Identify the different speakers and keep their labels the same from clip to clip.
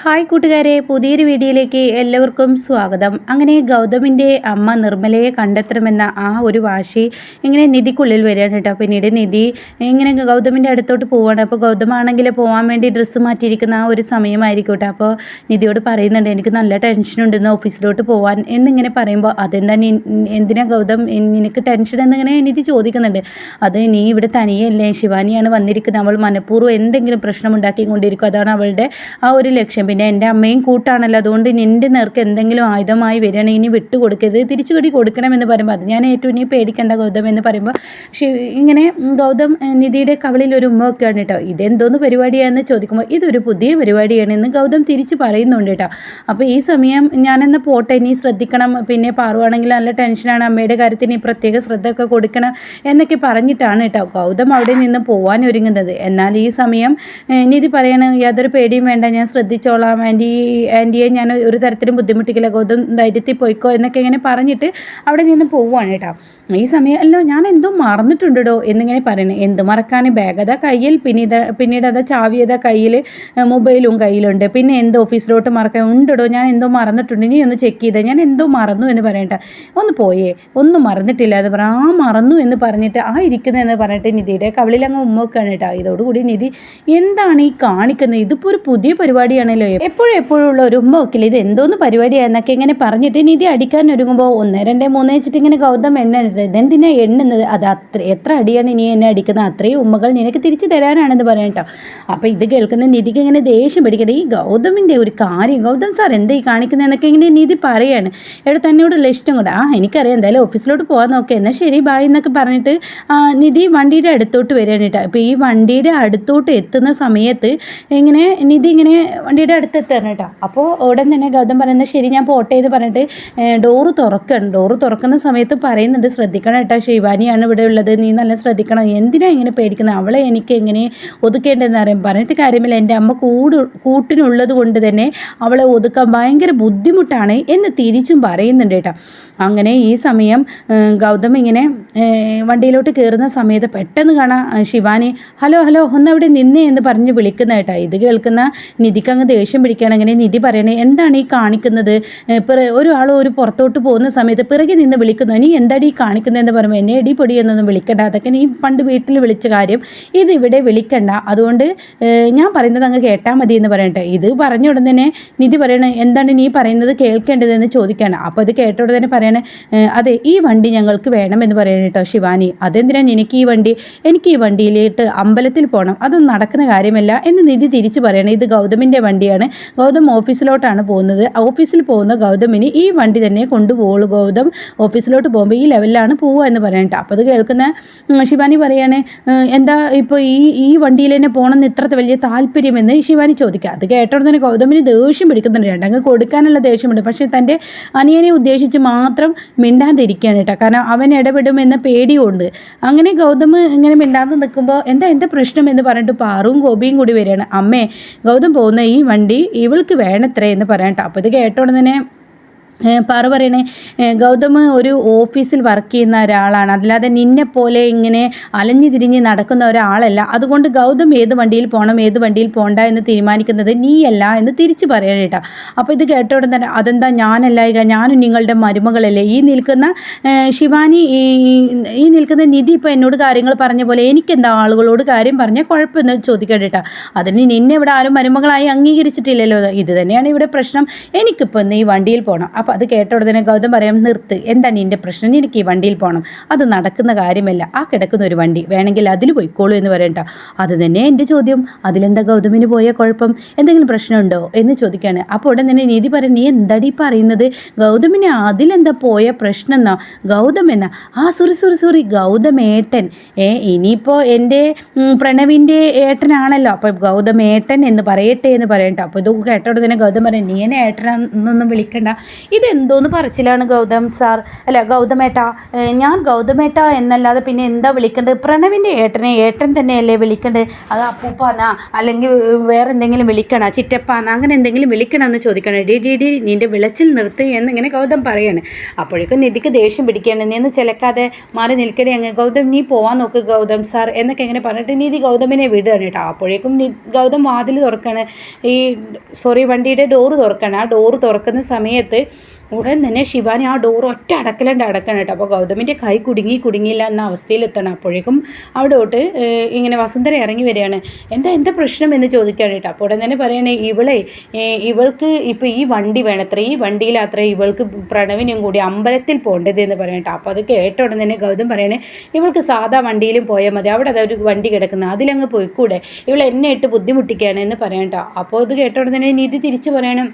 Speaker 1: Hi കൂട്ടുകാരെ പുതിയൊരു വീഡിയോയിലേക്ക് എല്ലാവർക്കും സ്വാഗതം. അങ്ങനെ ഗൗതമിന്റെ അമ്മ നിർമ്മലയെ കണ്ടെത്തണമെന്ന ആ ഒരു വാശി ഇങ്ങനെ നിധിക്കുള്ളിൽ വരികയാണ് കേട്ടോ. പിന്നീട് നിധി ഇങ്ങനെ ഗൗതമിന്റെ അടുത്തോട്ട് പോവാണ് അപ്പോൾ ഗൗതമാണെങ്കിൽ പോകാൻ വേണ്ടി ഡ്രസ്സ് മാറ്റിയിരിക്കുന്ന ആ ഒരു സമയമായിരിക്കും കേട്ടോ. അപ്പോൾ നിധിയോട് പറയുന്നുണ്ട് എനിക്ക് നല്ല ടെൻഷനുണ്ട് ഇന്ന് ഓഫീസിലോട്ട് പോകാൻ എന്നിങ്ങനെ പറയുമ്പോൾ അതെന്താ നീ എന്തിനാ ഗൗതം നിനക്ക് ടെൻഷൻ എന്നിങ്ങനെ നിധി ചോദിക്കുന്നുണ്ട്. അത് നീ ഇവിടെ തനിയല്ലേ? ശിവാനിയാണ് വന്നിരിക്കുന്നത്. അവൾ മനഃപൂർവം എന്തെങ്കിലും പ്രശ്നം ഉണ്ടാക്കിക്കൊണ്ടിരിക്കും. അതാണ് അവളുടെ ആ ഒരു ലക്ഷ്യം. പിന്നെ എന്റെ അമ്മയും കൂട്ടാണല്ലോ. അതുകൊണ്ട് എന്റെ നേർക്ക് എന്തെങ്കിലും ആയുധമായി വരികയാണെങ്കിൽ ഇനി വിട്ടു കൊടുക്കരുത്. തിരിച്ചു കൂടി കൊടുക്കണമെന്ന് പറയുമ്പോൾ അത് ഞാൻ ഏറ്റവും ഇനി പേടിക്കേണ്ട ഗൗതം എന്ന് പറയുമ്പോൾ പക്ഷേ ഇങ്ങനെ ഗൗതം നിധിയുടെ കവളിൽ ഒരു ഉമ്മ ഒക്കെയാണ് കേട്ടോ. ഇതെന്തോന്ന് പരിപാടിയാണെന്ന് ചോദിക്കുമ്പോൾ ഇതൊരു പുതിയ പരിപാടിയാണ് എന്ന് ഗൗതം തിരിച്ച് പറയുന്നുണ്ട് കേട്ടോ. അപ്പോൾ ഈ സമയം ഞാനെന്ന പോട്ടെ ഇനി ശ്രദ്ധിക്കണം. പിന്നെ പാറുവാണെങ്കിൽ നല്ല ടെൻഷനാണ്. അമ്മയുടെ കാര്യത്തിന് പ്രത്യേക ശ്രദ്ധ ഒക്കെ കൊടുക്കണം എന്നൊക്കെ പറഞ്ഞിട്ടാണ് കേട്ടോ ഗൗതം അവിടെ നിന്ന് പോകാൻ ഒരുങ്ങുന്നത്. എന്നാൽ ഈ സമയം നിധി പറയണ യാതൊരു പേടിയും വേണ്ട ഞാൻ ശ്രദ്ധിച്ചോളാം. ചെയ്തോളാം. ആന്റി ആന്റിയെ ഞാൻ ഒരു തരത്തിലും ബുദ്ധിമുട്ടിക്കില്ല. ഗൗതം ധൈര്യത്തിൽ പോയിക്കോ എന്നൊക്കെ ഇങ്ങനെ പറഞ്ഞിട്ട് അവിടെ നിന്ന് പോവുകയാണ് കേട്ടോ. ഈ സമയം അല്ലോ ഞാൻ എന്തോ മറന്നിട്ടുണ്ടോ എന്നിങ്ങനെ പറയണേ. എന്ത് മറക്കാൻ ബാഗ് അതാ കയ്യിൽ പിന്നീട് പിന്നീട് അതാ ചാവിയതാ കയ്യിൽ മൊബൈലും കയ്യിലുണ്ട്. പിന്നെ എന്ത് ഓഫീസിലോട്ട് മറക്കാൻ? ഉണ്ടോ ഞാൻ എന്തോ മറന്നിട്ടുണ്ട്. ഇനി ഒന്ന് ചെക്ക് ചെയ്താൽ ഞാൻ എന്തോ മറന്നു എന്ന് പറയട്ടെ ഒന്ന് പോയേ. ഒന്നും മറന്നിട്ടില്ല എന്ന് പറയാം ആ മറന്നു എന്ന് പറഞ്ഞിട്ട് ആ ഇരിക്കുന്നതെന്ന് പറഞ്ഞിട്ട് നിധിയുടെ കവിളിൽ അങ്ങ് ഉമ്മൊക്കെയാണ് കേട്ടോ. ഇതോടുകൂടി നിധി എന്താണ് ഈ കാണിക്കുന്നത്? ഇതിപ്പോൾ ഒരു പുതിയ പരിപാടിയാണല്ലോ? എപ്പോഴും എപ്പോഴും ഉള്ള ഒരു ഉമ്മ ഒക്കില്ല ഇത് എന്തോന്ന് പരിപാടിയായെന്നൊക്കെ ഇങ്ങനെ പറഞ്ഞിട്ട് നിധി അടിക്കാൻ ഒരുങ്ങുമ്പോൾ ഒന്ന് രണ്ട് മൂന്ന് വെച്ചിട്ട് ഇങ്ങനെ ഗൗതം എണ്ണ ഇതെന്തിനാ എണ്ണുന്നത്? അത് അത്ര എത്ര അടിയാണ് ഇനി എന്നെ അടിക്കുന്നത്? അത്രയും ഉമ്മകൾ നിനക്ക് തിരിച്ചു തരാനാണെന്ന് പറയാം കേട്ടോ. അപ്പോൾ ഇത് കേൾക്കുന്ന നിധിക്ക് ഇങ്ങനെ ദേഷ്യം പിടിക്കട്ടെ ഈ ഗൗതമിന്റെ ഒരു കാര്യം ഗൗതം സാർ എന്താ ഈ കാണിക്കുന്നത് എന്നൊക്കെ ഇങ്ങനെ നിധി പറയാണ്. എവിടെ തന്നോടുള്ള ഇഷ്ടം കൂടെ. ആ എനിക്കറിയാം. എന്തായാലും ഓഫീസിലോട്ട് പോകാൻ നോക്കാം. എന്നാൽ ശരി ബായ് എന്നൊക്കെ പറഞ്ഞിട്ട് നിധി വണ്ടിയുടെ അടുത്തോട്ട് വരികയാണ് കേട്ടോ. അപ്പോൾ ഈ വണ്ടിയുടെ അടുത്തോട്ട് എത്തുന്ന സമയത്ത് ഇങ്ങനെ നിധി ഇങ്ങനെ വണ്ടിയുടെ അടുത്ത് എത്തണം കേട്ടോ. അപ്പോൾ ഉടൻ തന്നെ ഗൗതം പറയുന്നത് ശരി ഞാൻ പോട്ടെ എന്ന് പറഞ്ഞിട്ട് ഡോറ് തുറക്കണം. ഡോറ് തുറക്കുന്ന സമയത്ത് പറയുന്നുണ്ട് ശ്രദ്ധിക്കണം കേട്ടോ ശിവാനിയാണ് ഇവിടെ ഉള്ളത്. നീ നല്ല ശ്രദ്ധിക്കണം. എന്തിനാ ഇങ്ങനെ പേടിക്കുന്നത്? അവളെ എനിക്ക് എങ്ങനെ ഒതുക്കേണ്ടതെന്ന് അറിയാം പറഞ്ഞിട്ട് കാര്യമില്ല. എന്റെ അമ്മ കൂട് കൂട്ടിനുള്ളത് കൊണ്ട് തന്നെ അവളെ ഒതുക്കാൻ ഭയങ്കര ബുദ്ധിമുട്ടാണ് എന്ന് തിരിച്ചും പറയുന്നുണ്ട് കേട്ടോ. അങ്ങനെ ഈ സമയം ഗൗതം ഇങ്ങനെ വണ്ടിയിലോട്ട് കയറുന്ന സമയത്ത് പെട്ടെന്ന് കാണാം ശിവാനി ഹലോ ഹലോ ഒന്ന് അവിടെ നിന്നേ എന്ന് പറഞ്ഞ് വിളിക്കുന്ന കേട്ടോ. ഇത് കേൾക്കുന്ന നിധിക്ക് അങ്ങ് ദേഷ്യം പിടിക്കുകയാണ്. അങ്ങനെ നിധി പറയണേ? എന്താണ് ഈ കാണിക്കുന്നത്? ഒരാൾ ഒരു പുറത്തോട്ട് പോകുന്ന സമയത്ത് പിറകെ നിന്ന് വിളിക്കുന്നു. നീ എന്താടി ഈ കാണിക്കുന്നതെന്ന് പറയുമ്പോൾ എന്നെ എടി പൊടി എന്നൊന്നും വിളിക്കണ്ട. അതൊക്കെ നീ പണ്ട് വീട്ടിൽ വിളിച്ച കാര്യം. ഇത് ഇവിടെ വിളിക്കണ്ട. അതുകൊണ്ട് ഞാൻ പറയുന്നത് അങ്ങ് കേട്ടാൽ മതി എന്ന് പറയട്ടെ. ഇത് പറഞ്ഞ ഉടൻ തന്നെ നിധി പറയണേ എന്താണ് നീ പറയുന്നത് കേൾക്കേണ്ടതെന്ന് ചോദിക്കുകയാണ്. അപ്പോൾ അത് കേട്ട ഉടനെ പറയണേ അതെ ഈ വണ്ടി ഞങ്ങൾക്ക് വേണമെന്ന് പറയണം കേട്ടോ ശിവാനി. അതെന്തിനാണ് എനിക്ക് ഈ വണ്ടി? എനിക്ക് ഈ വണ്ടിയിലേട്ട് അമ്പലത്തിൽ പോകണം. അതൊന്നും നടക്കുന്ന കാര്യമല്ല എന്ന് നിധി തിരിച്ചു പറയണേ. ഇത് ഗൗതമിന്റെ വണ്ടിയാണ് ഗൗതം ഓഫീസിലോട്ടാണ് പോകുന്നത്. ഓഫീസിൽ പോകുന്ന ഗൗതമിന് ഈ വണ്ടി തന്നെ കൊണ്ടുപോകുള്ളൂ ഗൗതം ഓഫീസിലോട്ട് പോകുമ്പോൾ ഈ ലെവലിലാണ് പോവുക എന്ന് പറയാനിട്ട് അപ്പോൾ അത് കേൾക്കുന്ന ശിവാനി പറയാണ് എന്താ ഇപ്പോൾ ഈ ഈ വണ്ടിയിൽ തന്നെ പോകണമെന്ന് ഇത്ര വലിയ താല്പര്യമെന്ന് ശിവാനി ചോദിക്കുക. അത് കേട്ടോടെ തന്നെ ഗൗതമിന് ദേഷ്യം പിടിക്കുന്നുണ്ട് രണ്ടങ്ങ് കൊടുക്കാനുള്ള ദേഷ്യമുണ്ട്. പക്ഷേ തന്റെ അനിയനെ ഉദ്ദേശിച്ച് മാത്രം മിണ്ടാതിരിക്കുകയാണ് കേട്ടോ. കാരണം അവൻ ഇടപെടുമെന്ന പേടിയുണ്ട്. അങ്ങനെ ഗൗതം ഇങ്ങനെ മിണ്ടാതെ നിൽക്കുമ്പോൾ എന്താ എന്താ പ്രശ്നം എന്ന് പറഞ്ഞിട്ട് പാറും ഗോപിയും കൂടി വരികയാണ്. അമ്മേ ഗൗതം പോകുന്ന ഈ വണ്ടി ഇവൾക്ക് വേണത്രേ എന്ന് പറയട്ടോ അപ്പോൾ ഇത് കേട്ടോണ്ട് തന്നെ പാറ പറയണേ ഗൗതം ഒരു ഓഫീസിൽ വർക്ക് ചെയ്യുന്ന ഒരാളാണ്. അല്ലാതെ നിന്നെ പോലെ ഇങ്ങനെ അലഞ്ഞു തിരിഞ്ഞ് നടക്കുന്ന ഒരാളല്ല. അതുകൊണ്ട് ഗൗതം ഏത് വണ്ടിയിൽ പോകണം ഏത് വണ്ടിയിൽ പോകണ്ട എന്ന് തീരുമാനിക്കുന്നത് നീയല്ല എന്ന് തിരിച്ചു പറയണം കേട്ടോ അപ്പോൾ ഇത് കേട്ടോടെ തന്നെ അതെന്താ ഞാനല്ല ഞാനും നിങ്ങളുടെ മരുമകളല്ലേ? ഈ നിൽക്കുന്ന ശിവാനി ഈ നിൽക്കുന്ന നിധി ഇപ്പോൾ എന്നോട് കാര്യങ്ങൾ പറഞ്ഞ പോലെ എനിക്കെന്താ ആളുകളോട് കാര്യം പറഞ്ഞാൽ കുഴപ്പമെന്ന് ചോദിക്കാം കേട്ടോ അതിന് നിന്നെ ഇവിടെ ആരും മരുമകളായി അംഗീകരിച്ചിട്ടില്ലല്ലോ. ഇത് തന്നെയാണ് ഇവിടെ പ്രശ്നം. എനിക്കിപ്പോൾ ഈ വണ്ടിയിൽ പോകണം അപ്പോൾ അത് കേട്ട ഉടനെ ഗൗതം പറയാം നിർത്ത് എന്താ നിന്റെ പ്രശ്നം? എനിക്ക് ഈ വണ്ടിയിൽ പോകണം അത് നടക്കുന്ന കാര്യമല്ല. ആ കിടക്കുന്ന ഒരു വണ്ടി വേണമെങ്കിൽ അതിൽ പോയിക്കോളൂ എന്ന് പറയണ്ട അത് തന്നെ എന്റെ ചോദ്യം. അതിലെന്താ ഗൗതമിന് പോയ കുഴപ്പം? എന്തെങ്കിലും പ്രശ്നമുണ്ടോ? എന്ന് ചോദിക്കുകയാണ് അപ്പോൾ ഉടൻ തന്നെ നീതി പറയും നീ എന്താടി പറയുന്നത്? ഗൗതമിന് അതിലെന്താ പോയ പ്രശ്നം എന്നാ? ഗൗതം എന്നാ? ആ സോറി സോറി സോറി. ഗൗതമേട്ടൻ ഏ ഇനിയിപ്പോൾ എന്റെ പ്രണവിന്റെ ഏട്ടനാണല്ലോ. അപ്പോൾ ഗൗതമേട്ടൻ എന്ന് പറയട്ടെ എന്ന് പറയണ്ട അപ്പോൾ ഇത് കേട്ടോടെ തന്നെ ഗൗതം പറയും നീ എന്നെ ഏട്ടനാന്നൊന്നും വിളിക്കണ്ട. ഇതെന്തോന്ന് പറച്ചിലാണ് ഗൗതം സാർ? അല്ല ഗൗതമേട്ട ഞാൻ ഗൗതമേട്ട എന്നല്ലാതെ പിന്നെ എന്താ വിളിക്കേണ്ടത് പ്രണവിന്റെ ഏട്ടനെ ഏട്ടൻ തന്നെയല്ലേ വിളിക്കേണ്ടത് അത് അപ്പൂപ്പാന അല്ലെങ്കിൽ വേറെ എന്തെങ്കിലും വിളിക്കണ? ചിറ്റപ്പാന അങ്ങനെ എന്തെങ്കിലും വിളിക്കണമെന്ന് ചോദിക്കണം. ഡി ഡി ഡി നിന്റെ വിളച്ചിൽ നിർത്തി എന്നിങ്ങനെ ഗൗതം പറയാണ്. അപ്പോഴേക്കും നിധിക്ക് ദേഷ്യം പിടിക്കുകയാണ്. നീ ഒന്ന് ചിലക്കാതെ മാറി നിൽക്കണേ അങ്ങ്. ഗൗതം നീ പോവാൻ നോക്ക് ഗൗതം സാർ എന്നൊക്കെ ഇങ്ങനെ പറഞ്ഞിട്ട് നിധി ഗൗതമിനെ വിടുകയാണ് കേട്ടോ. അപ്പോഴേക്കും ഗൗതം വാതിൽ തുറക്കാണ്. ഈ സോറി വണ്ടിയുടെ ഡോറ് തുറക്കണം. ആ ഡോറ് തുറക്കുന്ന സമയത്ത് ഉടൻ തന്നെ ശിവാനി ആ ഡോർ ഒറ്റ അടക്കലുണ്ട് അടക്കണം കേട്ടോ. അപ്പോൾ ഗൗതമിന്റെ കൈ കുടുങ്ങി കുടുങ്ങിയില്ല എന്ന അവസ്ഥയിലെത്തണം അപ്പോഴേക്കും അവിടോട്ട് ഇങ്ങനെ വസുന്ധര ഇറങ്ങി വരികയാണ്. എന്താ എന്താ പ്രശ്നം? എന്ന് ചോദിക്കുകയാണ് കേട്ടോ. അപ്പോൾ ഉടൻ തന്നെ പറയണേ ഇവളെ ഇവൾക്ക് ഇപ്പോൾ ഈ വണ്ടി വേണത്ര ഈ വണ്ടിയിലത്ര ഇവൾക്ക് പ്രണവിനും കൂടി അമ്പലത്തിൽ പോകേണ്ടത് എന്ന് പറയണം അപ്പോൾ അത് കേട്ട ഉടൻ തന്നെ ഗൗതം പറയണേ ഇവൾക്ക് സാധാ വണ്ടിയിലും പോയാൽ മതി. അവിടെ അതൊരു വണ്ടി കിടക്കുന്നത് അതിലങ്ങ് പോയിക്കൂടെ? ഇവൾ എന്നെ ഇട്ട് ബുദ്ധിമുട്ടിക്കുകയാണ് എന്ന് പറയണം അപ്പോൾ അത് കേട്ട ഉടൻ തന്നെ നിധി തിരിച്ചു പറയണം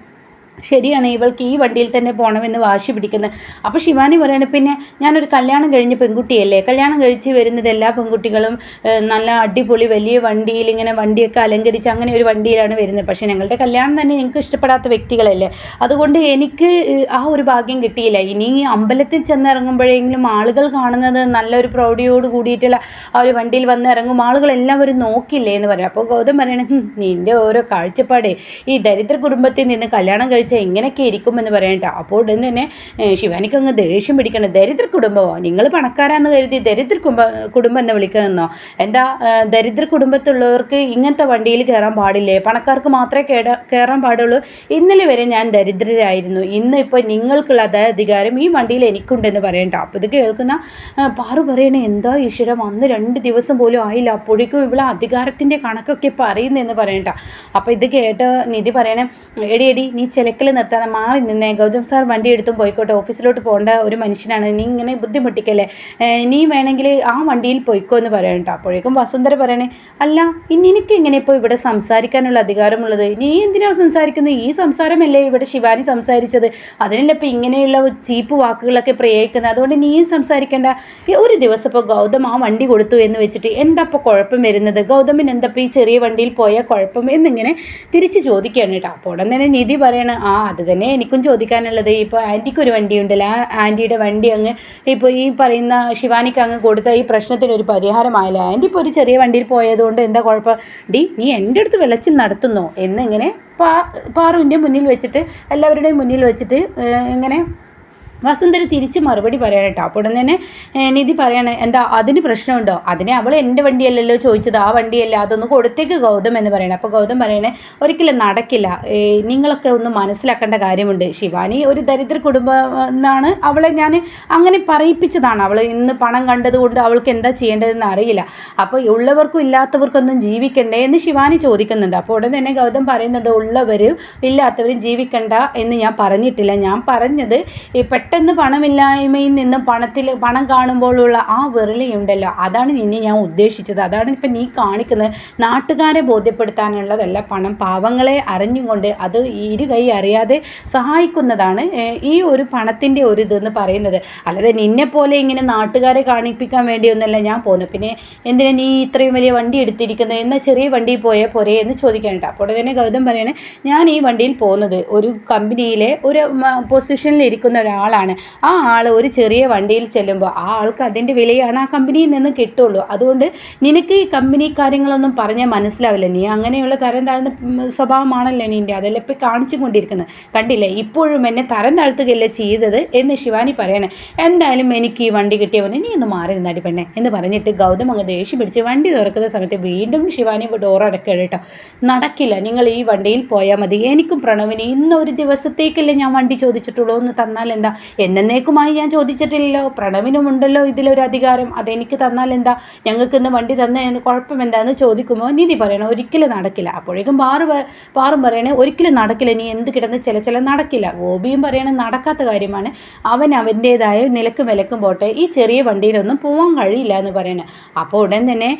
Speaker 1: ശരിയാണ് ഇവൾക്ക് ഈ വണ്ടിയിൽ തന്നെ പോകണമെന്ന് വാശി പിടിക്കുന്നത് അപ്പോൾ ശിവാനി പറയാണ് പിന്നെ ഞാനൊരു കല്യാണം കഴിഞ്ഞ പെൺകുട്ടിയല്ലേ? കല്യാണം കഴിച്ച് വരുന്നത് എല്ലാ പെൺകുട്ടികളും നല്ല അടിപൊളി വലിയ വണ്ടിയിൽ ഇങ്ങനെ വണ്ടിയൊക്കെ അലങ്കരിച്ച് അങ്ങനെ ഒരു വണ്ടിയിലാണ് വരുന്നത്. പക്ഷേ ഞങ്ങളുടെ കല്യാണം തന്നെ നിങ്ങൾക്ക് ഇഷ്ടപ്പെടാത്ത വ്യക്തികളല്ലേ. അതുകൊണ്ട് എനിക്ക് ആ ഒരു ഭാഗ്യം കിട്ടിയില്ല. ഇനി അമ്പലത്തിൽ ചെന്നിറങ്ങുമ്പോഴെങ്കിലും ആളുകൾ കാണുന്നത് നല്ലൊരു പ്രൗഢിയോട് കൂടിയിട്ടുള്ള ആ ഒരു വണ്ടിയിൽ വന്ന് ഇറങ്ങും. ആളുകൾ എല്ലാവരും നോക്കില്ലേ എന്ന് പറയാം. അപ്പോൾ ഗൗതം പറയണേ "ഹും, നിന്റെ ഓരോ കാഴ്ചപ്പാടേ ഈ ദരിദ്ര കുടുംബത്തിൽ നിന്ന് കല്യാണം കഴിച്ചാൽ എങ്ങനെയൊക്കെ ഇരിക്കുമെന്ന് പറയണ്ട. അപ്പോൾ ഉടൻ തന്നെ ശിവാനിക്ക് അങ്ങ് ദേഷ്യം പിടിക്കണം ദരിദ്ര കുടുംബമോ നിങ്ങൾ പണക്കാരാന്ന് കരുതി ദരിദ്ര കുടുംബ കുടുംബം എന്ന് വിളിക്കുന്നോ? എന്താ ദരിദ്ര കുടുംബത്തിലുള്ളവർക്ക് ഇങ്ങനത്തെ വണ്ടിയിൽ കയറാൻ പാടില്ലേ? പണക്കാർക്ക് മാത്രമേ കേട കയറാൻ പാടുള്ളൂ. ഇന്നലെ വരെ ഞാൻ ദരിദ്രരായിരുന്നു. ഇന്ന് ഇപ്പോൾ നിങ്ങൾക്കുള്ള അതേ അധികാരം ഈ വണ്ടിയിൽ എനിക്കുണ്ടെന്ന് പറയണ്ട. അപ്പോൾ ഇത് കേൾക്കുന്ന പാറു പറയണേ എന്താ ഈശ്വരം അന്ന് രണ്ട് ദിവസം പോലും ആയില്ല. അപ്പോഴേക്കും ഇവിടെ അധികാരത്തിന്റെ കണക്കൊക്കെ പറയുന്നതെന്ന് പറയണ്ട. അപ്പോൾ ഇത് കേട്ട് നിധി പറയണേ എടി എടി നീ ചിലക്കൽ നിർത്താതെ മാറി നിന്നേ. ഗൗതം സാർ വണ്ടി എടുത്തും പോയിക്കോട്ടെ ഓഫീസിലോട്ട് പോകേണ്ട ഒരു മനുഷ്യനാണ്. നീ ഇങ്ങനെ ബുദ്ധിമുട്ടിക്കല്ലേ? നീ വേണമെങ്കിൽ ആ വണ്ടിയിൽ പോയിക്കോ എന്ന് പറയണ്ട അപ്പോഴേക്കും വസുന്ധര പറയണേ അല്ല ഇനി എനിക്ക് എങ്ങനെ ഇപ്പോൾ ഇവിടെ സംസാരിക്കാനുള്ള അധികാരമുള്ളത്? നീ എന്തിനാ സംസാരിക്കുന്നത്? ഈ സംസാരമല്ലേ ഇവിടെ ശിവാനി സംസാരിച്ചത്. അതിനല്ല ഇപ്പോൾ ഇങ്ങനെയുള്ള ചീപ്പ് വാക്കുകളൊക്കെ പ്രയോഗിക്കുന്നത്? അതുകൊണ്ട് നീയും സംസാരിക്കേണ്ട. ഒരു ദിവസം ഇപ്പോൾ ഗൗതം ആ വണ്ടി കൊടുത്തു എന്ന് വെച്ചിട്ട് എന്താ ഇപ്പോൾ കുഴപ്പം വരുന്നത്? ഗൗതമിന് എന്താ ഈ ചെറിയ വണ്ടിയിൽ പോയാൽ കുഴപ്പം? എന്നിങ്ങനെ തിരിച്ച് ചോദിക്കുകയാണ് കേട്ടോ. അപ്പോൾ ഉടൻ തന്നെ നിധി പറയണ അത് തന്നെ എനിക്കും ചോദിക്കാനുള്ളത്. ഇപ്പോൾ ആന്റിക്ക് ഒരു വണ്ടി ഉണ്ടല്ലോ ആ ആന്റിയുടെ വണ്ടി അങ്ങ് ഇപ്പോൾ ഈ പറയുന്ന ശിവാനിക്ക് അങ്ങ് കൊടുത്ത ഈ പ്രശ്നത്തിന് ഒരു പരിഹാരമായില്ല. ആന്റി ഇപ്പോൾ ഒരു ചെറിയ വണ്ടിയിൽ പോയതുകൊണ്ട് എന്താ കുഴപ്പം? ഡി നീ എന്റെ അടുത്ത് വിളച്ചിൽ നടത്തുന്നോ? എന്നിങ്ങനെ പാ പാറുവിന്റെ മുന്നിൽ വെച്ചിട്ട് എല്ലാവരുടെയും മുന്നിൽ വെച്ചിട്ട് ഇങ്ങനെ വസുന്ധര തിരിച്ച് മറുപടി പറയണം കേട്ടോ. അപ്പോൾ ഉടൻ തന്നെ നിധി പറയാണ് എന്താ അതിന് പ്രശ്നമുണ്ടോ? അതിനെ അവൾ എന്റെ വണ്ടിയല്ലല്ലോ ചോദിച്ചത്. ആ വണ്ടിയല്ല അതൊന്ന് കൊടുത്തേക്ക് ഗൗതം എന്ന് പറയണം. അപ്പോൾ ഗൗതം പറയണേ ഒരിക്കലും നടക്കില്ല. നിങ്ങളൊക്കെ ഒന്ന് മനസ്സിലാക്കേണ്ട കാര്യമുണ്ട്. ശിവാനി ഒരു ദരിദ്ര കുടുംബം എന്നാണ് അവളെ ഞാൻ അങ്ങനെ പറയിപ്പിച്ചതാണ്. അവൾ ഇന്ന് പണം കണ്ടതുകൊണ്ട് അവൾക്ക് എന്താ ചെയ്യേണ്ടതെന്ന് അറിയില്ല. അപ്പോൾ ഉള്ളവർക്കും ഇല്ലാത്തവർക്കൊന്നും ജീവിക്കണ്ടേ എന്ന് ശിവാനി ചോദിക്കുന്നുണ്ട്. അപ്പോൾ ഉടൻ തന്നെ ഗൗതം പറയുന്നുണ്ട് ഉള്ളവരും ഇല്ലാത്തവരും ജീവിക്കണ്ട എന്ന് ഞാൻ പറഞ്ഞിട്ടില്ല. ഞാൻ പറഞ്ഞത് ഈ പെട്ടെന്ന് പണമില്ലായ്മയിൽ നിന്ന് പണത്തിൽ പണം കാണുമ്പോഴുള്ള ആ വിരളിയുണ്ടല്ലോ അതാണ് നിന്നെ ഞാൻ ഉദ്ദേശിച്ചത്. അതാണ് ഇപ്പം നീ കാണിക്കുന്നത്. നാട്ടുകാരെ ബോധ്യപ്പെടുത്താനുള്ളതല്ല പണം. പാവങ്ങളെ അറിഞ്ഞുകൊണ്ട് അത് ഇരു കൈ അറിയാതെ സഹായിക്കുന്നതാണ് ഈ ഒരു പണത്തിന്റെ ഒരു ഇതെന്ന് പറയുന്നത്. അല്ലാതെ നിന്നെ പോലെ ഇങ്ങനെ നാട്ടുകാരെ കാണിപ്പിക്കാൻ വേണ്ടിയൊന്നല്ല ഞാൻ പോകുന്നത്. പിന്നെ എന്തിനാ നീ ഇത്രയും വലിയ വണ്ടി എടുത്തിരിക്കുന്നത്? എന്നാൽ ചെറിയ വണ്ടിയിൽ പോയാൽ പോരെ എന്ന് ചോദിക്കാനുണ്ട് അപ്പോൾ തന്നെ ഗൗതം പറയാണ് ഞാൻ ഈ വണ്ടിയിൽ പോകുന്നത് ഒരു കമ്പനിയിലെ ഒരു പൊസിഷനിൽ ഇരിക്കുന്ന ഒരാളാണ് ആ ആൾ ഒരു ചെറിയ വണ്ടിയിൽ ചെല്ലുമ്പോൾ ആ ആൾക്ക് അതിന്റെ വിലയാണ് ആ കമ്പനിയിൽ നിന്ന് കിട്ടുള്ളൂ. അതുകൊണ്ട് നിനക്ക് ഈ കമ്പനി കാര്യങ്ങളൊന്നും പറഞ്ഞാൽ മനസ്സിലാവില്ല. നീ അങ്ങനെയുള്ള തരം താഴ്ന്ന സ്വഭാവമാണല്ലോ നിന്റെ അതെല്ലാം ഇപ്പോൾ കാണിച്ചു കൊണ്ടിരിക്കുന്നത് കണ്ടില്ലേ? ഇപ്പോഴും എന്നെ തരം താഴ്ത്തുകയല്ലേ ചെയ്തത് എന്ന് ശിവാനി പറയണേ. എന്തായാലും എനിക്ക് ഈ വണ്ടി കിട്ടിയ പോലെ നീ ഒന്ന് മാറി നിന്നാടി പെണ്ണെ എന്ന് പറഞ്ഞിട്ട് ഗൗതം അങ്ങ് ദേഷ്യം പിടിച്ച് വണ്ടി തുറക്കുന്ന സമയത്ത് വീണ്ടും ശിവാനി ഡോർ അടക്കുക കേട്ടോ. നടക്കില്ല. നിങ്ങൾ ഈ വണ്ടിയിൽ പോയാൽ മതി. എനിക്കും പ്രണവിന് ഇന്നൊരു ദിവസത്തേക്കല്ലേ ഞാൻ വണ്ടി ചോദിച്ചിട്ടുള്ളൂ. ഒന്ന് തന്നാൽ എന്താ? എന്നേക്കുമായി ഞാൻ ചോദിച്ചിട്ടില്ലല്ലോ. പ്രണവിനുമുണ്ടല്ലോ ഇതിലൊരു അധികാരം. അതെനിക്ക് തന്നാൽ എന്താ? ഞങ്ങൾക്ക് ഇന്ന് വണ്ടി തന്നതിന് കുഴപ്പം എന്താന്ന് ചോദിക്കുമ്പോൾ നീതി പറയണം. ഒരിക്കലും നടക്കില്ല. അപ്പോഴേക്കും പാറു പാറും പറയണേ ഒരിക്കലും നടക്കില്ല. നീ എന്ത് കിടന്ന് ചില ചില നടക്കില്ല. ഗോപിയും പറയണേ നടക്കാത്ത കാര്യമാണ്. അവൻ അവന്റേതായ നിലക്കും വിലക്കും പോട്ടെ. ഈ ചെറിയ വണ്ടിയിലൊന്നും പോകാൻ കഴിയില്ല എന്ന് പറയണേ. അപ്പോൾ ഉടൻ തന്നെ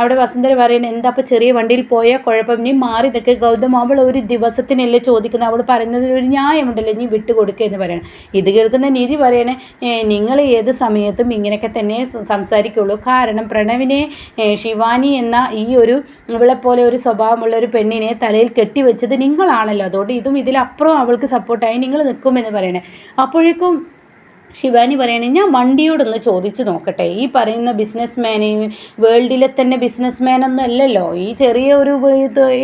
Speaker 1: അവിടെ വസന്തര പറയണേ എന്താ അപ്പോൾ ചെറിയ വണ്ടിയിൽ പോയാൽ കുഴപ്പം? നീ മാറി നിൽക്കുക ഗൗതം. അവൾ ഒരു ദിവസത്തിനല്ലേ ചോദിക്കുന്നത് അവൾ പറയുന്നതിൽ ഒരു ന്യായമുണ്ടല്ലോ. നീ വിട്ടുകൊടുക്കുക എന്ന് പറയണം. ഇത് കേൾക്കുന്ന നീതി പറയണേ നിങ്ങൾ ഏത് സമയത്തും ഇങ്ങനെയൊക്കെ തന്നെ സംസാരിക്കുള്ളൂ. കാരണം പ്രണവിനെ ശിവാനി എന്ന ഈ ഒരു ഇവളെ പോലെ ഒരു സ്വഭാവമുള്ള ഒരു പെണ്ണിനെ തലയിൽ കെട്ടിവെച്ചത് നിങ്ങളാണല്ലോ. അതുകൊണ്ട് ഇതും ഇതിലപ്പുറം അവൾക്ക് സപ്പോർട്ടായി നിങ്ങൾ നിൽക്കുമെന്ന് പറയണേ. അപ്പോഴേക്കും ശിവാനി പറയണേ ഞാൻ വണ്ടിയോടൊന്ന് ചോദിച്ചു നോക്കട്ടെ. ഈ പറയുന്ന ബിസിനസ്മാന് വേൾഡിലെ തന്നെ ബിസിനസ്മാൻ ഒന്നും അല്ലല്ലോ. ഈ ചെറിയ ഒരു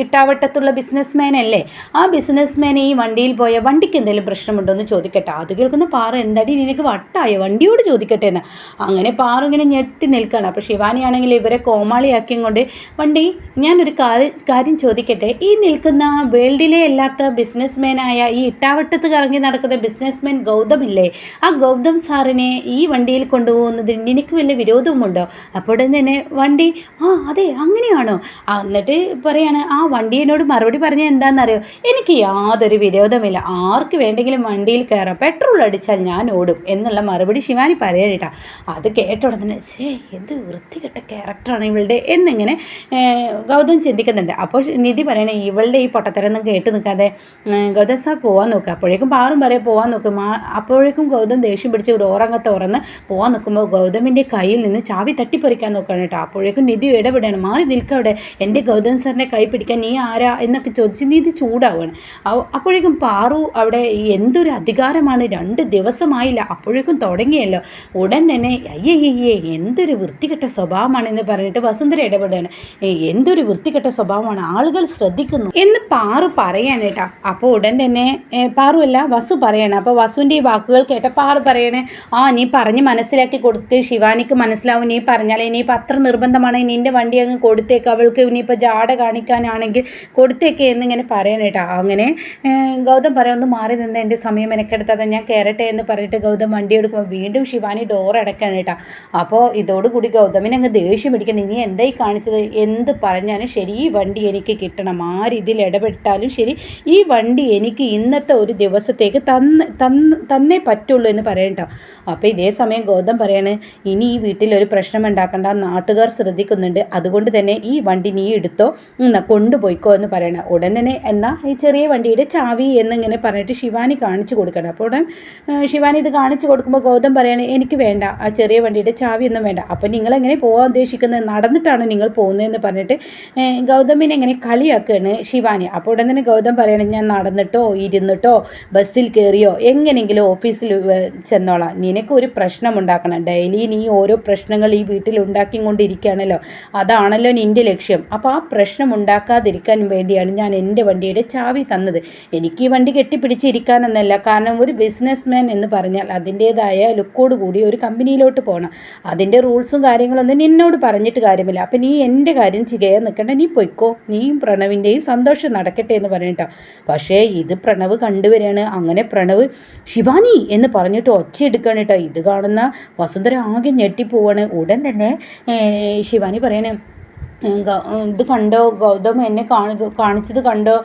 Speaker 1: ഇട്ടാവട്ടത്തുള്ള ബിസിനസ്മാൻ അല്ലേ? ആ ബിസിനസ്മാൻ ഈ വണ്ടിയിൽ പോയ വണ്ടിക്ക് എന്തെങ്കിലും പ്രശ്നമുണ്ടോ എന്ന് ചോദിക്കട്ടെ. അത് കേൾക്കുന്ന പാറ എന്താടി നിനക്ക് വട്ടായോ? വണ്ടിയോട് ചോദിക്കട്ടെ എന്ന്. അങ്ങനെ പാറ ഇങ്ങനെ ഞെട്ടി നിൽക്കുകയാണ് അപ്പോൾ ശിവാനിയാണെങ്കിൽ ഇവരെ കോമാളിയാക്കിയും കൊണ്ട് വണ്ടി ഞാനൊരു കാര്യം ചോദിക്കട്ടെ. ഈ നിൽക്കുന്ന വേൾഡിലെ അല്ലാത്ത ബിസിനസ്മാനായ ഈ ഇട്ടാവട്ടത്ത് കറങ്ങി നടക്കുന്ന ബിസിനസ്മാൻ ഗൗതമില്ലേ? ആ ഗൗതം സാറിനെ ഈ വണ്ടിയിൽ കൊണ്ടുപോകുന്നതിന് നിനക്ക് വല്ല വിരോധവുമുണ്ടോ? അപ്പോൾ തന്നെ വണ്ടി ആ അതെ അങ്ങനെയാണോ? എന്നിട്ട് പറയാണ് ആ വണ്ടിയോട് മറുപടി പറഞ്ഞാൽ എന്താണെന്നറിയോ എനിക്ക് യാതൊരു വിരോധമില്ല. ആർക്ക് വേണ്ടെങ്കിലും വണ്ടിയിൽ കയറാം. പെട്രോൾ അടിച്ചാൽ ഞാൻ ഓടും. എന്നുള്ള മറുപടി ശിവാനി പറയാനിട്ടാ അത് കേട്ട ഉടനെ ഛേ എന്ത് വൃത്തികെട്ട ക്യാരക്ടറാണ് ഇവളുടെ എന്നിങ്ങനെ ഗൗതം ചിന്തിക്കുന്നുണ്ട്. അപ്പോൾ നിധി പറയണേ ഇവളുടെ ഈ പൊട്ടത്തരൊന്നും കേട്ട് നിൽക്കാതെ ഗൗതം സാർ പോകാൻ നോക്കുക അപ്പോഴേക്കും പാറും പറയാം പോകാൻ നോക്കും. അപ്പോഴേക്കും ഗൗതം ദേഷ്യം പിടിച്ച് ഡോറങ്ങ് തുറന്ന് പോകാൻ നിൽക്കുമ്പോൾ ഗൗതമിന്റെ കയ്യിൽ നിന്ന് ചാവി തട്ടിപ്പറിക്കാൻ നോക്കുകയാണ് കേട്ടോ. അപ്പോഴേക്കും നിധി ഇടപെടുകയാണ്. മാറി നിൽക്കുക അവിടെ. എന്റെ ഗൗതം സാറിന്റെ കൈ പിടിക്കാൻ നീ ആരാ എന്നൊക്കെ ചോദിച്ച് നിധി ചൂടാവുകയാണ്. അപ്പോഴേക്കും പാറു അവിടെ എന്തൊരു അധികാരമാണ്? രണ്ട് ദിവസമായില്ല. അപ്പോഴേക്കും തുടങ്ങിയല്ലോ. ഉടൻ തന്നെ അയ്യയ്യേ എന്തൊരു വൃത്തികെട്ട സ്വഭാവമാണ് എന്ന് പറഞ്ഞിട്ട് വസുന്ധര ഇടപെടുകയാണ്. "ഏ, എന്തൊരു വൃത്തികെട്ട സ്വഭാവമാണ്. ആളുകൾ ശ്രദ്ധിക്കുന്നു എന്ന് പാറു പറയാണ് കേട്ടോ. അപ്പോൾ ഉടൻ തന്നെ പാറുവല്ല പാറു വസു പറയാണ്. അപ്പോൾ വസുവിന്റെ ഈ വാക്കുകൾ കേട്ട പാറു പറയണേ? ആ നീ പറഞ്ഞ് മനസ്സിലാക്കി കൊടുത്ത്. ശിവാനിക്ക് മനസ്സിലാവും. നീ പറഞ്ഞാൽ ഇനിയിപ്പോൾ അത്ര നിർബന്ധമാണ് നിന്റെ വണ്ടി അങ്ങ് കൊടുത്തേക്ക്. അവൾക്ക് ഇനിയിപ്പോൾ ജാട കാണിക്കാനാണെങ്കിൽ കൊടുത്തേക്ക് എന്നിങ്ങനെ പറയണം കേട്ടോ. അങ്ങനെ ഗൗതം പറയാം ഒന്ന് മാറി നിന്ന് എന്റെ സമയം മെനക്കെടുത്താതെ ഞാൻ കയറട്ടെ എന്ന് പറഞ്ഞിട്ട് ഗൗതം വണ്ടി എടുക്കുമ്പോൾ വീണ്ടും ശിവാനി ഡോർ അടക്കാണ് കേട്ടോ. അപ്പോൾ ഇതോടുകൂടി ഗൗതമിനെ അങ്ങ് ദേഷ്യം പിടിക്കണം. ഇനി എന്തായി കാണിച്ചത്? എന്ത് പറഞ്ഞാലും ശരി ഈ വണ്ടി എനിക്ക് കിട്ടണം. ആ രീതിയിൽ ഇടപെട്ടാലും ശരി ഈ വണ്ടി എനിക്ക് ഇന്നത്തെ ഒരു ദിവസത്തേക്ക് തന്ന് തന്ന് പറ്റുള്ളൂ എന്ന് പറയട്ടോ അപ്പോൾ ഇതേ സമയം ഗൗതം പറയാണ് ഇനി ഈ വീട്ടിൽ ഒരു പ്രശ്നം ഉണ്ടാക്കണ്ട നാട്ടുകാർ ശ്രദ്ധിക്കുന്നുണ്ട്. അതുകൊണ്ട് തന്നെ ഈ വണ്ടി നീ എടുത്തോ കൊണ്ടുപോയിക്കോ എന്ന് പറയണം. ഉടൻ തന്നെ എന്നാ ഈ ചെറിയ വണ്ടിയുടെ ചാവി എന്നിങ്ങനെ പറഞ്ഞിട്ട് ശിവാനി കാണിച്ചു കൊടുക്കണം. അപ്പോൾ ഉടൻ ശിവാനി ഇത് കാണിച്ചു കൊടുക്കുമ്പോൾ ഗൗതം പറയാണ് എനിക്ക് വേണ്ട ആ ചെറിയ വണ്ടിയുടെ ചാവി ഒന്നും വേണ്ട. അപ്പം നിങ്ങളെങ്ങനെ പോകാൻ ഉദ്ദേശിക്കുന്നത് നടന്നിട്ടാണ് നിങ്ങൾ പോകുന്നതെന്ന് പറഞ്ഞിട്ട് ഗൗതമിനെ എങ്ങനെ കളിയാക്കുകയാണ് ശിവാനി. അപ്പോൾ ഉടൻ തന്നെ ഗൗതം പറയണം ഞാൻ നടന്നിട്ടോ ഇരുന്നിട്ടോ ബസ്സിൽ കയറിയോ എങ്ങനെയെങ്കിലും ഓഫീസിൽ ചെന്നോളാം. നിനക്കൊരു പ്രശ്നം ഉണ്ടാക്കണം ഡെയിലി നീ ഓരോ പ്രശ്നങ്ങൾ ഈ വീട്ടിൽ ഉണ്ടാക്കിക്കൊണ്ടിരിക്കുകയാണല്ലോ. അതാണല്ലോ നിന്റെ ലക്ഷ്യം. അപ്പോൾ ആ പ്രശ്നം ഉണ്ടാക്കാതിരിക്കാൻ വേണ്ടിയാണ് ഞാൻ എന്റെ വണ്ടിയുടെ ചാവി തന്നത്. എനിക്ക് ഈ വണ്ടി കെട്ടിപ്പിടിച്ചിരിക്കാനൊന്നല്ല. കാരണം ഒരു ബിസിനസ്മാൻ എന്ന് പറഞ്ഞാൽ അതിന്റേതായ ലുക്കോട് കൂടി ഒരു കമ്പനിയിലോട്ട് പോകണം. അതിന്റെ റൂൾസും കാര്യങ്ങളൊന്നും നിന്നോട് പറഞ്ഞിട്ട് കാര്യമില്ല. അപ്പം നീ എന്റെ കാര്യം ചെയ്യാൻ നിൽക്കേണ്ട. നീ പൊയ്ക്കോ. നീയും പ്രണവിന്റെയും സന്തോഷം നടക്കട്ടെ എന്ന് പറഞ്ഞിട്ടോ പക്ഷേ ഇത് പ്രണവ് കണ്ടുവരികയാണ്. അങ്ങനെ പ്രണവ് ശിവാനി എന്ന് പറഞ്ഞിട്ട് ഒച്ചയെടുക്കുകയാണ് കേട്ടോ. ഇത് കാണുന്ന വസുന്ധര ആകെ ഞെട്ടിപ്പോവാണ്. ഉടൻ തന്നെ ശിവാനി പറയണേ ഇത് കണ്ടോ? ഗൗതം എന്നെ കാണി കാണിച്ചത് കണ്ടോ?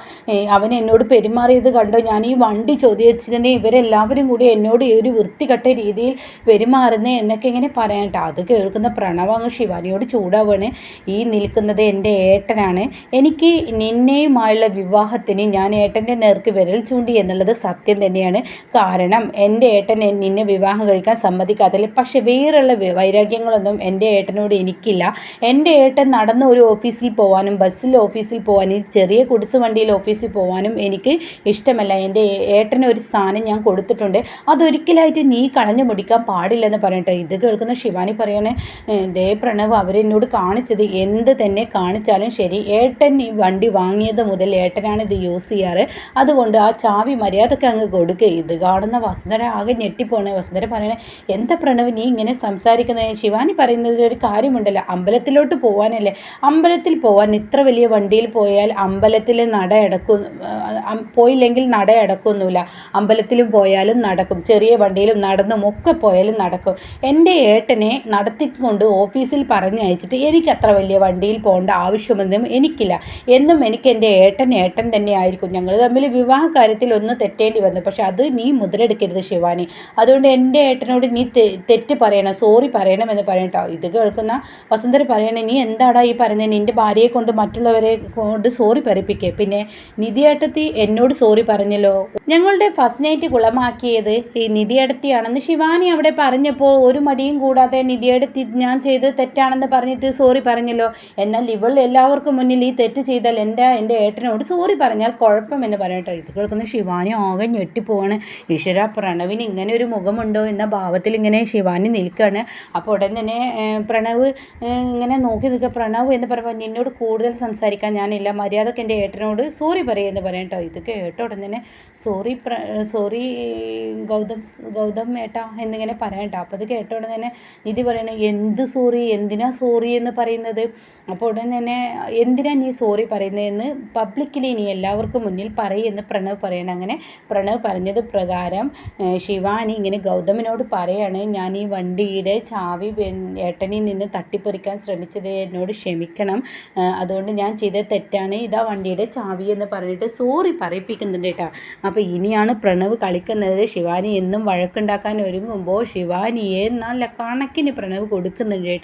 Speaker 1: അവൻ എന്നോട് പെരുമാറിയത് കണ്ടോ? ഞാൻ ഈ വണ്ടി ചോദിച്ചതിന് ഇവരെല്ലാവരും കൂടി എന്നോട് ഈ ഒരു വൃത്തികെട്ട രീതിയിൽ പെരുമാറുന്നേ എന്നൊക്കെ ഇങ്ങനെ പറയട്ടെ അത് കേൾക്കുന്ന പ്രണവ് ശിവാനിയോട് ചൂടാവാണ്. ഈ നിൽക്കുന്നത് എന്റെ ഏട്ടനാണ്. എനിക്ക് നിന്നെയുമായുള്ള വിവാഹത്തിന് ഞാൻ ഏട്ടന്റെ നേർക്ക് വിരൽ ചൂണ്ടി എന്നുള്ളത് സത്യം തന്നെയാണ്. കാരണം എന്റെ ഏട്ടൻ നിന്നെ വിവാഹം കഴിക്കാൻ സമ്മതിക്കാത്തില്ല പക്ഷേ വേറെയുള്ള വൈരാഗ്യങ്ങളൊന്നും എന്റെ ഏട്ടനോട് എനിക്കില്ല. എന്റെ ഏട്ടൻ നടന്ന് ഒരു ഓഫീസിൽ പോകാനും ബസ്സിൽ ഓഫീസിൽ പോകാനും ചെറിയ കുടിസ് വണ്ടിയിൽ ഓഫീസിൽ പോകാനും എനിക്ക് ഇഷ്ടമല്ല. എന്റെ ഏട്ടന് ഒരു സ്ഥാനം ഞാൻ കൊടുത്തിട്ടുണ്ട്. അതൊരിക്കലായിട്ട് നീ കളഞ്ഞു മുടിക്കാൻ പാടില്ലെന്ന് പറഞ്ഞിട്ട് ഇത് കേൾക്കുന്ന ശിവാനി പറയണേ ദേ പ്രണവ് അവരെന്നോട് കാണിച്ചത് എന്ത് തന്നെ കാണിച്ചാലും ശരി. ഏട്ടൻ ഈ വണ്ടി വാങ്ങിയത് മുതൽ ഏട്ടനാണ് ഇത് യൂസ് ചെയ്യാറ്. അതുകൊണ്ട് ആ ചാവി മര്യാദയ്ക്ക് അങ്ങ് കൊടുക്കുക ഇത് കാണുന്ന വസുന്ധര ആകെ ഞെട്ടിപ്പോണേ. വസുന്ധര പറയണേ എന്താ പ്രണവ് നീ ഇങ്ങനെ സംസാരിക്കുന്നത് ശിവാനി പറയുന്നത് ഒരു കാര്യമുണ്ടല്ലോ. അമ്പലത്തിലോട്ട് പോകാനല്ലേ അമ്പലത്തിൽ പോകാൻ ഇത്ര വലിയ വണ്ടിയിൽ പോയാൽ അമ്പലത്തിൽ നട അടക്കും പോയില്ലെങ്കിൽ നട അടക്കൊന്നുമില്ല അമ്പലത്തിലും പോയാലും നടക്കും ചെറിയ വണ്ടിയിലും നടന്നും ഒക്കെ പോയാലും നടക്കും. എന്റെ ഏട്ടനെ നടത്തിക്കൊണ്ട് ഓഫീസിൽ പറഞ്ഞയച്ചിട്ട് എനിക്ക് അത്ര വലിയ വണ്ടിയിൽ പോകേണ്ട ആവശ്യമൊന്നും എനിക്കില്ല. എന്നും എനിക്ക് എന്റെ ഏട്ടൻ ഏട്ടൻ തന്നെ ആയിരിക്കും. ഞങ്ങൾ തമ്മിൽ വിവാഹ കാര്യത്തിൽ ഒന്ന് തെറ്റേണ്ടി വന്നു. പക്ഷെ അത് നീ മുതലെടുക്കരുത് ശിവാനി. അതുകൊണ്ട് എന്റെ ഏട്ടനോട് നീ തെറ്റ് പറയണം സോറി പറയണമെന്ന് പറയട്ടോ ഇത് കേൾക്കുന്ന വസുന്ധര പറയണേ നീ എന്താടാ ഈ പറയുന്നത് നിന്റെ ഭാര്യയെ കൊണ്ട് മറ്റുള്ളവരെ കൊണ്ട് സോറി പറയിപ്പിക്കേ. പിന്നെ നിധിയേട്ടത്തി എന്നോട് സോറി പറഞ്ഞല്ലോ. ഞങ്ങളുടെ ഫസ്റ്റ് നൈറ്റ് കുളമാക്കിയത് ഈ നിധിയേടത്തിയാണെന്ന് ശിവാനി അവിടെ പറഞ്ഞപ്പോൾ ഒരു മടിയും കൂടാതെ നിധിയേടത്തി ഞാൻ ചെയ്ത് തെറ്റാണെന്ന് പറഞ്ഞിട്ട് സോറി പറഞ്ഞല്ലോ. എന്നാൽ ഇവൾ എല്ലാവർക്കും മുന്നിൽ ഈ തെറ്റ് ചെയ്താൽ എന്റെ എന്റെ ഏട്ടനോട് സോറി പറഞ്ഞാൽ കുഴപ്പമെന്ന് പറയട്ടോ. ഇത് കേൾക്കുന്ന ശിവാനി ആകെ ഞെട്ടിപ്പോവാണ്. ഈശ്വര പ്രണവിന് ഇങ്ങനെ ഒരു മുഖമുണ്ടോ എന്ന ഭാവത്തിൽ ഇങ്ങനെ ശിവാനി നിൽക്കുകയാണ് അപ്പോൾ ഉടൻ തന്നെ പ്രണവ് ഇങ്ങനെ നോക്കി നിൽക്കുക. പ്രണവ് എന്ന് പറയുമ്പോൾ നിന്നോട് കൂടുതൽ സംസാരിക്കാൻ ഞാനില്ല. മര്യാദയ്ക്ക് എന്റെ ഏട്ടനോട് സോറി പറയുമെന്ന് പറയാം കേട്ടോ ഇതൊക്കെ ഏട്ടോ ഉടൻ തന്നെ സോറി സോറി ഗൗതം ഗൗതം ഏട്ടാ എന്നിങ്ങനെ പറയാം കേട്ടോ അപ്പോൾ അത് കേട്ട ഉടൻ തന്നെ നിധി പറയണേ എന്ത് സോറി എന്തിനാ സോറി എന്ന് പറയുന്നത്? അപ്പോൾ ഉടൻ തന്നെ എന്തിനാ നീ സോറി പറയുന്നതെന്ന് പബ്ലിക്കിലി നീ എല്ലാവർക്കും മുന്നിൽ പറയുമെന്ന് പ്രണവ് പറയണം. അങ്ങനെ പ്രണവ് പറഞ്ഞത് പ്രകാരം ശിവാനി ഇങ്ങനെ ഗൗതമിനോട് പറയാണ് ഞാൻ ഈ വണ്ടിയുടെ ചാവി ഏട്ടനിൽ നിന്ന് തട്ടിപ്പറിക്കാൻ ശ്രമിച്ചത് എന്നോട് ക്ഷമിക്കണം. അതുകൊണ്ട് ഞാൻ ചെയ്ത തെറ്റാണ്. ഇതാ വണ്ടിയുടെ ചാവി എന്ന് പറഞ്ഞിട്ട് സോറി പറയിപ്പിക്കുന്നുണ്ട് കേട്ടോ. അപ്പോൾ ഇനിയാണ് പ്രണവ് കളിക്കുന്നത്. ശിവാനി എന്നും വഴക്കുണ്ടാക്കാൻ ഒരുങ്ങുമ്പോൾ ശിവാനിയെ നല്ല കണക്കിന് പ്രണവ് കൊടുക്കുന്നുണ്ട് കേട്ടോ.